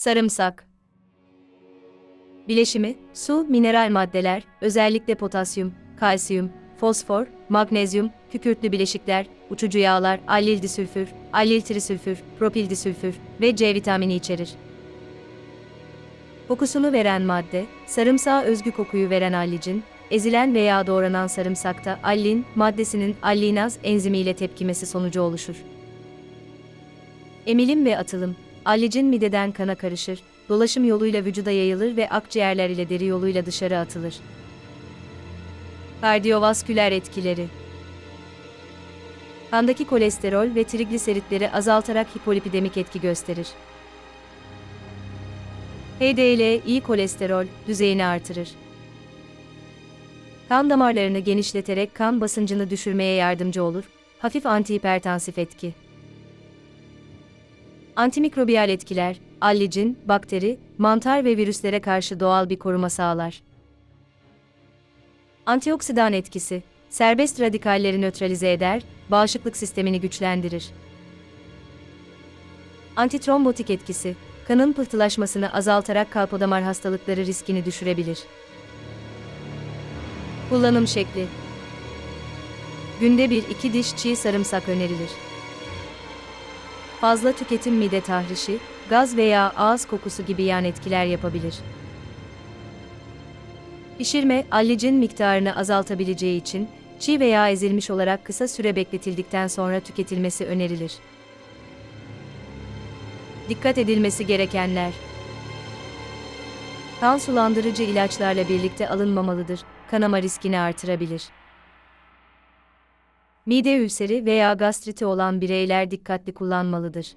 Sarımsak Bileşimi, su, mineral maddeler, özellikle potasyum, kalsiyum, fosfor, magnezyum, kükürtlü bileşikler, uçucu yağlar, allil disülfür, allil trisülfür, propil disülfür ve C vitamini içerir. Kokusunu veren madde, sarımsağa özgü kokuyu veren allicin, ezilen veya doğranan sarımsakta allin maddesinin allinaz enzimiyle tepkimesi sonucu oluşur. Emilim ve atılım, allicin mideden kana karışır, dolaşım yoluyla vücuda yayılır ve akciğerler ile deri yoluyla dışarı atılır. Kardiyovasküler etkileri Kandaki kolesterol ve trigliseritleri azaltarak hipolipidemik etki gösterir. HDL iyi kolesterol düzeyini artırır. Kan damarlarını genişleterek kan basıncını düşürmeye yardımcı olur. Hafif antihipertansif etki. Antimikrobiyal etkiler, allicin, bakteri, mantar ve virüslere karşı doğal bir koruma sağlar. Antioksidan etkisi, serbest radikalleri nötralize eder, bağışıklık sistemini güçlendirir. Antitrombotik etkisi, kanın pıhtılaşmasını azaltarak kalpodamar hastalıkları riskini düşürebilir. Kullanım şekli Günde bir iki diş çiğ sarımsak önerilir. Fazla tüketim mide tahrişi, gaz veya ağız kokusu gibi yan etkiler yapabilir. Pişirme, allicin miktarını azaltabileceği için, çiğ veya ezilmiş olarak kısa süre bekletildikten sonra tüketilmesi önerilir. Dikkat edilmesi gerekenler Kan sulandırıcı ilaçlarla birlikte alınmamalıdır, kanama riskini artırabilir. Mide ülseri veya gastriti olan bireyler dikkatli kullanmalıdır.